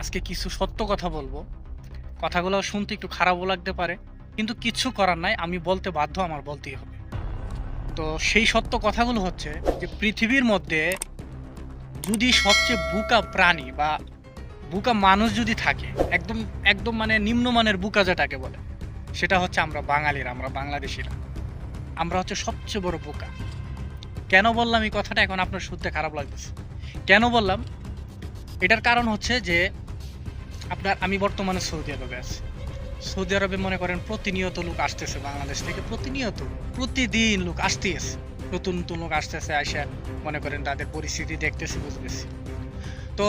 আজকে কিছু সত্য কথা বলব। কথাগুলো শুনতে একটু খারাপও লাগতে পারে, কিন্তু কিচ্ছু করার নাই, আমি বলতে বাধ্য, আমার বলতেই হবে। তো সেই সত্য কথাগুলো হচ্ছে যে পৃথিবীর মধ্যে যদি সবচেয়ে বুকা প্রাণী বা বুকা মানুষ যদি থাকে, একদম একদম মানে নিম্নমানের বুকা যেটাকে বলে, সেটা হচ্ছে আমরা বাঙালিরা, আমরা বাংলাদেশিরা। আমরা হচ্ছে সবচেয়ে বড় বোকা। কেন বললাম এই কথাটা? এখন আপনার শুনতে খারাপ লাগতেছে। কেন বললাম? এটার কারণ হচ্ছে যে আপনার, আমি বর্তমানে সৌদি আরবে আছি। সৌদি আরবে মনে করেন প্রতিনিয়ত লোক আসতেছে বাংলাদেশ থেকে, প্রতিনিয়ত, প্রতিদিন লোক আসতেছে নতুন নতুন লোক আসতেছে আসে মনে করেন তাদের পরিস্থিতি দেখতেছি, বুঝতেছি। তো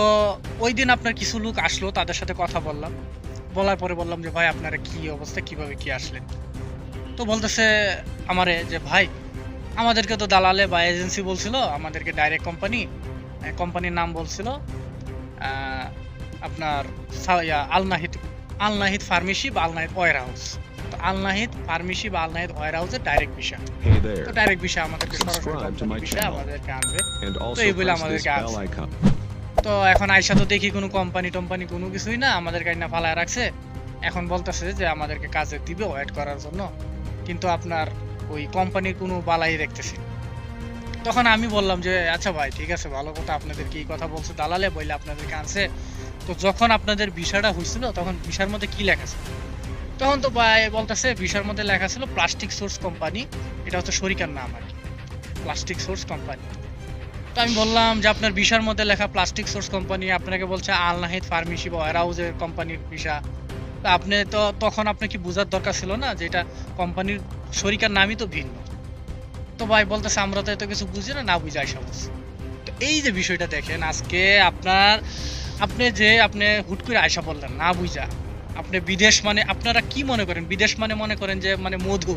ওই দিন আপনার কিছু লোক আসলো, তাদের সাথে কথা বললাম। বলার পরে বললাম যে, ভাই, আপনারা কি অবস্থা? কীভাবে কি আসলেন? তো বলতেছে আমারে যে, ভাই, আমাদেরকে তো দালালে বা এজেন্সি বলছিল, আমাদেরকে ডাইরেক্ট কোম্পানি কোম্পানির নাম বলছিল আপনার আলনাহিদ আলনাহিদ ফার্মেসি বা আলনাহিদ ওয়ার হাউস। তো আলনাহিদ ফার্মেসি বা আলনাহিদ ওয়ার হাউসের ডাইরেক্ট বিষয় তো ডাইরেক্ট বিষয় আমাদেরকে সরাসরি. আমাদেরকে আনবে। also এইগুলো আমাদেরকে তো এখন আইসা তো দেখি কোনো কোম্পানি টম্পানি কোনো কিছুই না আমাদের কাইনা ফালায় রাখছে। এখন বলতেছে যে আমাদেরকে কাজে দিবে ওয়েট করার জন্য। কিন্তু আপনার ওই কোম্পানির কোনো বালাই দেখতেছি। তখন আমি বললাম যে আচ্ছা ভাই ঠিক আছে ভালো কথা। আপনাদের কি কথা বলছে দালালে বইলে আপনাদেরকে আনছে। তো যখন আপনাদের ভিসাটা হয়েছিল, তখন ভিসার মধ্যে কি লেখা ছিল? তখন তো বলতেছে ভিসার মধ্যে লেখা ছিল প্লাস্টিক সোর্স কোম্পানি এটা হচ্ছে শরিকার নাম আর কি। প্লাস্টিক সোর্স কোম্পানি তো আমি বললাম যে, আপনার ভিসার মধ্যে লেখা প্লাস্টিক সোর্স কোম্পানি আপনাকে বলছে আল নাহিদ ফার্মেসি বা ওয়ারহাউজের কোম্পানির ভিসা তো আপনি তো, তখন আপনি কি বোঝার দরকার ছিল না যে এটা কোম্পানির শরিকার নামই তো ভিন্ন। তো ভাই বলতেছে, আমরা তো এত কিছু বুঝি না না বুঝে আইসা বলছি তো এই যে বিষয়টা দেখেন, আজকে আপনার আপনি যে আপনি হুট করে আয়সা বললেন, না বুঝা আপনি বিদেশ মানে আপনারা কি মনে করেন? বিদেশ মানে মনে করেন যে মানে মধু।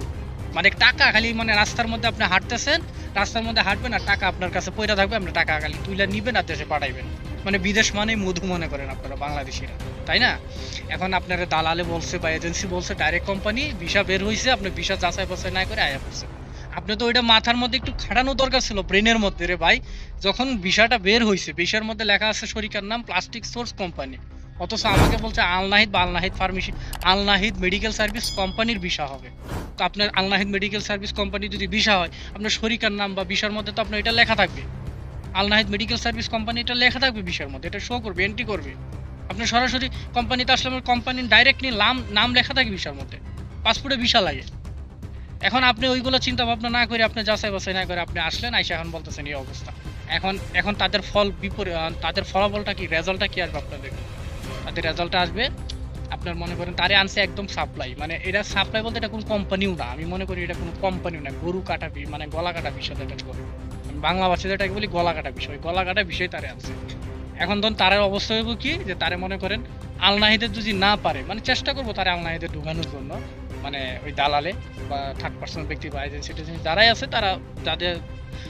মানে টাকা খালি মানে রাস্তার মধ্যে আপনি হাঁটতেছেন, রাস্তার মধ্যে হাঁটবেন আর টাকা আপনার কাছে পয়রা থাকবে, আপনি টাকা খালি তুলে নিবেন আর দেশে পাঠাইবেন। মানে বিদেশ মানেই মধু মনে করেন আপনারা, বাংলাদেশিরা। তাই না? এখন আপনারা দালালে বলছে বা এজেন্সি বলছে ডাইরেক্ট কোম্পানি ভিসা বের হয়েছে আপনি ভিসা যাচাই বাছাই না করে আয়া পড়ছে আপনি তো ওইটা মাথার মধ্যে একটু খাটানো দরকার ছিল, ব্রেনের মধ্যে রে ভাই। যখন ভিসাটা বের হয়েছে ভিসার মধ্যে লেখা আছে শরিকার নাম প্লাস্টিক সোর্স কোম্পানি। অথচ আমাকে বলছে আলনাহিদ বা Al Nahid pharmacy Al Nahid medical service কোম্পানির ভিসা হবে। তো আপনার আলনাহিদ মেডিকেল সার্ভিস কোম্পানি যদি ভিসা হয়, আপনার শরিকার নাম বা ভিসার মধ্যে তো আপনার এটা লেখা থাকবে। আলনাহিদ মেডিকেল সার্ভিস কোম্পানি এটা লেখা থাকবে ভিসার মধ্যে, এটা শো করবে এন্ট্রি করবে। আপনি সরাসরি কোম্পানিতে আসলে কোম্পানির ডাইরেক্টলি নাম নাম লেখা থাকে ভিসার মধ্যে। পাসপোর্টে ভিসা লাগে। এখন আপনি ওইগুলো চিন্তা ভাবনা না করে আপনি যাচাই বাছাই না করে আপনি আসলেন, আইসা এখন বলতেছেন এই অবস্থা। এখন এখন তাদের ফল বিপরীত তাদের ফলাফলটা কি, রেজাল্টটা কি আসবে আপনাদের? তাদের রেজাল্টটা আসবে, আপনার মনে করেন তারে আনছে একদম সাপ্লাই। মানে এটা সাপ্লাই বলতে এটা কোনো কোম্পানিও না। আমি মনে করি এটা কোনো কোম্পানিও না। গরু কাটা মানে গলা কাটা বিষয় যেটাকে বলি। বাংলা ভাষায় এটাকে বলি, গলা কাটা বিষয়। গলা কাটা বিষয় তারে আনছে। এখন ধরুন তারের অবস্থা হইব কি, যে তারে মনে করেন আলনাহিদের যদি না পারে মানে চেষ্টা করব তারে আলনাহিদের ঢুকানোর জন্য। মানে ওই দালালে বা থার্ড পার্সোনাল ব্যক্তি বা এজেন্সি টেজেন্সি যারাই আছে তারা যাদের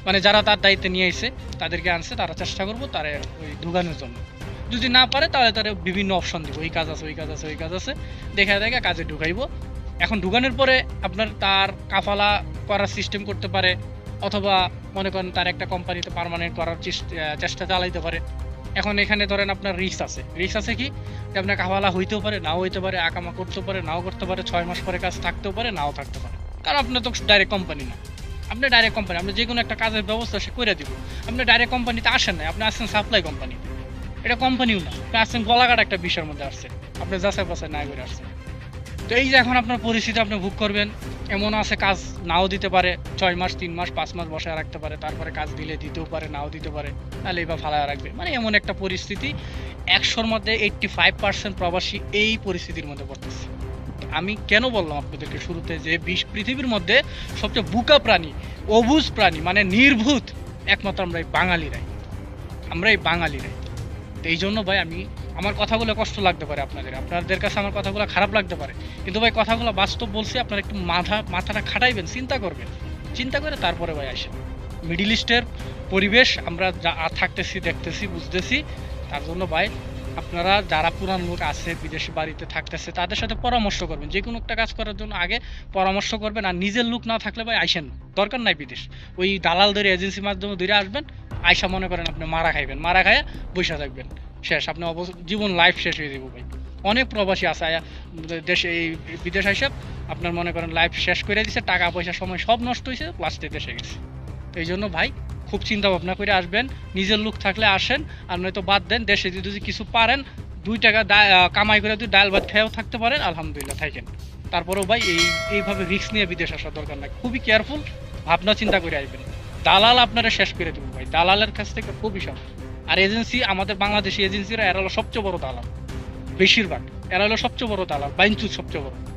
মানে যারা তার দায়িত্বে নিয়ে এসে তাদেরকে আনছে, তারা চেষ্টা করব তারে ওই ঢুকানোর জন্য। যদি না পারে তাহলে তারা বিভিন্ন অপশন দিব। ওই কাজ আছে, ওই কাজ আছে, ওই কাজ আছে। দেখা দেখা কাজে ঢুকাইবো। এখন ঢুকানোর পরে আপনার তার কাফালা করার সিস্টেম করতে পারে, অথবা মনে করেন তার একটা কোম্পানিতে পার্মানেন্ট করার চেষ্টা চালাইতে পারে। এখন এখানে ধরেন আপনার রিস্ক আছে। রিস্ক আছে কি? যে আপনার কাফালা হইতেও পারে, নাও হইতে পারে, আকামা করতেও পারে, নাও করতে পারে, ছয় মাস পরে কাজ থাকতেও পারে, নাও থাকতে পারে। কারণ আপনার তো ডাইরেক্ট কোম্পানি না। আপনি ডাইরেক্ট কোম্পানি আপনি যে কোনো একটা কাজের ব্যবস্থা সে করে দিব। আপনি ডাইরেক্ট কোম্পানিতে আসেন না আপনি আসছেন সাপ্লাই কোম্পানিতে এটা কোম্পানিও না। আপনি আসছেন গলাকাটা একটা বিষয়ের মধ্যে আসছে আপনি যাচাই বাছাই না করে আসছেন। তো এই যে এখন আপনার পরিস্থিতি আপনি ভোগ করবেন এমন আছে, কাজ নাও দিতে পারে, ছয় মাস, তিন মাস, পাঁচ মাস বসায় রাখতে পারে, তারপরে কাজ দিলে দিতেও পারে, নাও দিতে পারে, তাহলে বা ফালায় রাখবে। মানে এমন একটা পরিস্থিতি, একশোর মধ্যে এইট্টি ফাইভ পার্সেন্ট প্রবাসী এই পরিস্থিতির মধ্যে পড়তেছে। আমি কেন বললাম আপনাদেরকে শুরুতে যে বিশ পৃথিবীর মধ্যে সবচেয়ে বুকা প্রাণী, অবুজ প্রাণী মানে নির্ভূত, একমাত্র আমরা এই বাঙালিরাই। আমরা এই বাঙালিরাই এই জন্য ভাই আমি আমার কথাগুলো কষ্ট লাগতে পারে আপনাদের। আপনাদের কাছে আমার কথাগুলো খারাপ লাগতে পারে। কিন্তু ভাই, কথাগুলো বাস্তব বলছি, আপনারা একটু মাথা, মাথাটা খাটাইবেন, চিন্তা করবেন। চিন্তা করে তারপরে ভাই আসেন। মিডিল ইস্টের পরিবেশ, আমরা যা থাকতেছি, দেখতেছি, বুঝতেছি। তার জন্য ভাই, আপনারা যারা পুরান লোক আছে, বিদেশি বাড়িতে থাকতেছে, তাদের সাথে পরামর্শ করবেন। যে কোনো একটা কাজ করার জন্য আগে পরামর্শ করবেন। আর নিজের লোক না থাকলে ভাই আইসেন দরকার নাই বিদেশ। ওই দালালদের এজেন্সির মাধ্যমে ধরে আসবেন, আইসা মনে করেন আপনি মারা খাইবেন। মারা খাইয়া বৈশা থাকবেন। শেষ, আপনি জীবন লাইফ শেষ হয়ে যাব ভাই। অনেক প্রবাসী আছে দেশে এই বিদেশ হিসাব আপনার মনে করেন লাইফ শেষ করে দিছে, টাকা পয়সা, সময় সব নষ্ট হয়েছে লাস্টে দেশে গেছে। এই জন্য ভাই, খুব চিন্তা ভাবনা করে আসবেন, নিজের লোক থাকলে আসেন, আর নয়তো বাদ দেন, দেশে যদি কিছু পারেন, দুই টাকা কামাই করে যদি ডাল ভাত খেয়েও থাকতে পারেন, আলহামদুলিল্লাহ, থাকেন। তারপরেও ভাই, এই, এইভাবে রিস্ক নিয়ে বিদেশ আসার দরকার নাই। খুবই কেয়ারফুল ভাবনা চিন্তা করে আসবেন। দালাল আপনারা শেষ করে দেবো ভাই। দালালের কাছ থেকে খুবই সব আর এজেন্সি, আমাদের বাংলাদেশি এজেন্সিরা, এরা হলো সবচেয়ে বড় দালাল। বেশিরভাগ। এরা হলো সবচেয়ে বড় দালাল, বাইনচুদ সবচেয়ে বড়।